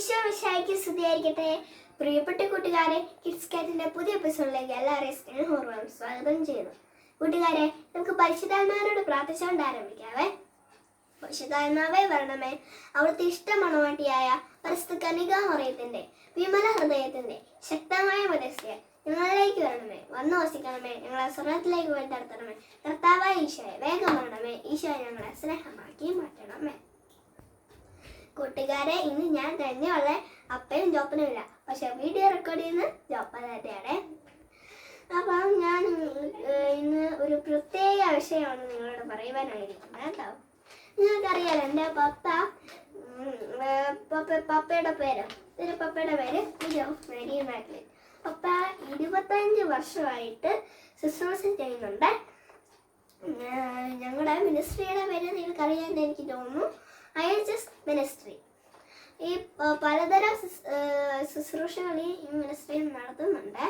ഈശോ വിശായിക്ക് സ്തുതിയായിരിക്കട്ടെ. പ്രിയപ്പെട്ട കൂട്ടുകാരെ കിഡ്സ് കാറ്റിന്റെ പുതിയ എപ്പിസോഡിലേക്ക് എല്ലാവരെയും സ്നേഹപൂർവം സ്വാഗതം ചെയ്യുന്നു. കൂട്ടുകാരെ നമുക്ക് പരിശുദ്ധാത്മാരോട് പ്രാർത്ഥിച്ചുകൊണ്ട് ആരംഭിക്കാവേ. പരിശുദ്ധാത്മാവേ വരണമേ. അവിടുത്തെ ഇഷ്ടമണവാട്ടിയായ പരിസ്ഥിതി കനികാമറയത്തിന്റെ വിമല ഹൃദയത്തിന്റെ ശക്തമായ മനസ്സിലെ ഞങ്ങളിലേക്ക് വരണമേ. വന്നു വസിക്കണമേ. ഞങ്ങളെ സ്വർഗത്തിലേക്ക് നടത്തണമേ കർത്താവായ ഈശോയെ വേഗം വരണമേ. ഈശോയെ ഞങ്ങളെ സ്നേഹമാക്കി മാറ്റണമേ. കൂട്ടുകാരെ ഇന്ന് ഞാൻ തന്നെയുള്ള അപ്പയും ജോപ്പനും ഇല്ല. പക്ഷെ വീഡിയോ റെക്കോർഡ് ചെയ്യുന്ന ജോപ്പ തന്നെയാണ്. അപ്പം ഞാൻ ഇന്ന് ഒരു പ്രത്യേക വിഷയമാണ് നിങ്ങളോട് പറയുവാനായിരിക്കുന്നത് കേട്ടോ. നിങ്ങൾക്കറിയാലോ എന്റെ പപ്പ പപ്പ പപ്പയുടെ പേര് എന്റെ പപ്പയുടെ പേര് ജോ മേരി മാഗ്ലിൻ പപ്പ ഇരുപത്തഞ്ച് വർഷമായിട്ട് ശുശ്രൂഷ ചെയ്യുന്നുണ്ട്. ഞങ്ങളുടെ മിനിസ്ട്രിയുടെ പേര് നിങ്ങൾക്കറിയാമെന്ന് എനിക്ക് തോന്നുന്നു. ഐ എച്ച് എസ് മിനിസ്ട്രി ഈ പലതരം ശുശ്രൂഷകൾ ഈ മിനിസ്ട്രിയിൽ നടത്തുന്നുണ്ട്.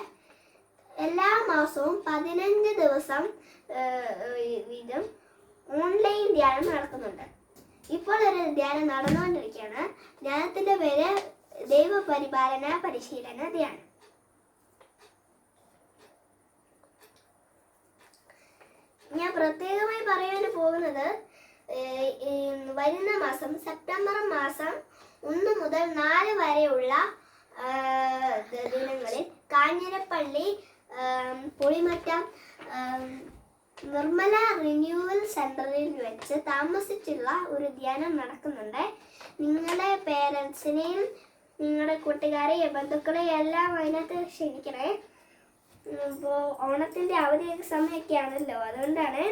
എല്ലാ മാസവും പതിനഞ്ച് ദിവസം വീതം ഓൺലൈൻ ധ്യാനം നടക്കുന്നുണ്ട് ഇപ്പോൾ ഒരു ധ്യാനം നടന്നുകൊണ്ടിരിക്കുകയാണ്. ധ്യാനത്തിന്റെ പേര് ദൈവപരിപാലന പരിശീലന ധ്യാനം. ഞാൻ പ്രത്യേകമായി പറയാൻ പോകുന്നത് വരുന്ന മാസം സെപ്റ്റംബർ മാസം ഒന്ന് മുതൽ നാല് വരെയുള്ള ദിനങ്ങളിൽ കാഞ്ഞിരപ്പള്ളി പുളിമറ്റം നിർമ്മല റിന്യൂവൽ സെന്ററിൽ വെച്ച് താമസിച്ചുള്ള ഒരു ധ്യാനം നടക്കുന്നുണ്ട്. നിങ്ങളുടെ പേരൻസിനെയും നിങ്ങളുടെ കൂട്ടുകാരെയും ബന്ധുക്കളെയും എല്ലാം അതിനകത്ത് ക്ഷണിക്കണേ. ഇപ്പോൾ ഓണത്തിന്റെ അവധിയൊക്കെ സമയമൊക്കെ ആണല്ലോ അതുകൊണ്ടാണ്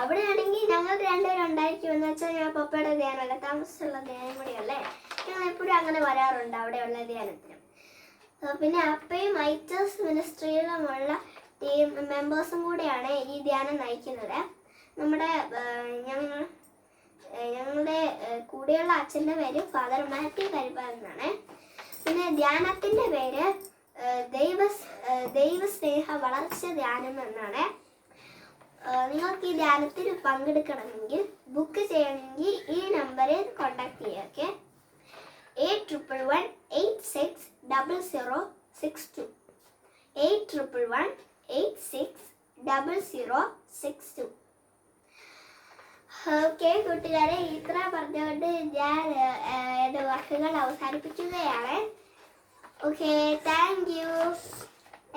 അവിടെയാണെങ്കിൽ ഞങ്ങൾ രണ്ടുപേരും ഉണ്ടായിരിക്കും. എന്ന് വെച്ചാൽ ഞാൻ പപ്പയുടെ ധ്യാനമല്ല താമസിച്ചുള്ള ധ്യാനം കൂടിയല്ലേ? ഞങ്ങൾ എപ്പോഴും അങ്ങനെ വരാറുണ്ട് അവിടെയുള്ള ധ്യാനത്തിന്. പിന്നെ അപ്പയും ഐറ്റേഴ്സ് മിനിസ്ട്രിയിലുമുള്ള ടീം മെമ്പേഴ്സും കൂടെയാണ് ഈ ധ്യാനം നയിക്കുന്നത്. നമ്മുടെ ഞങ്ങൾ ഞങ്ങളുടെ കൂടെയുള്ള അച്ഛന്റെ പേര് ഫാദർ മാത്യു കരിപ്പാൽ എന്നാണ്. പിന്നെ ധ്യാനത്തിന്റെ പേര് ദൈവ ദൈവസ്നേഹ വളർച്ച ധ്യാനം എന്നാണ്. നിങ്ങൾക്ക് ഈ ധ്യാനത്തിൽ പങ്കെടുക്കണമെങ്കിൽ ബുക്ക് ചെയ്യണമെങ്കിൽ ഈ നമ്പറിൽ കോൺടാക്ട് ചെയ്യുക okay eight triple one eight six double zero six two eight triple one eight six double zero six two okay കൂട്ടുകാരെ ഇത്ര പറഞ്ഞുകൊണ്ട് ഞാൻ എന്റെ വാക്കുകൾ അവസാനിപ്പിക്കുകയാണ്. ഓക്കെ താങ്ക് യു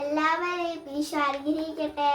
എല്ലാവരെയും ഈശോ അനുഗ്രഹിക്കട്ടെ.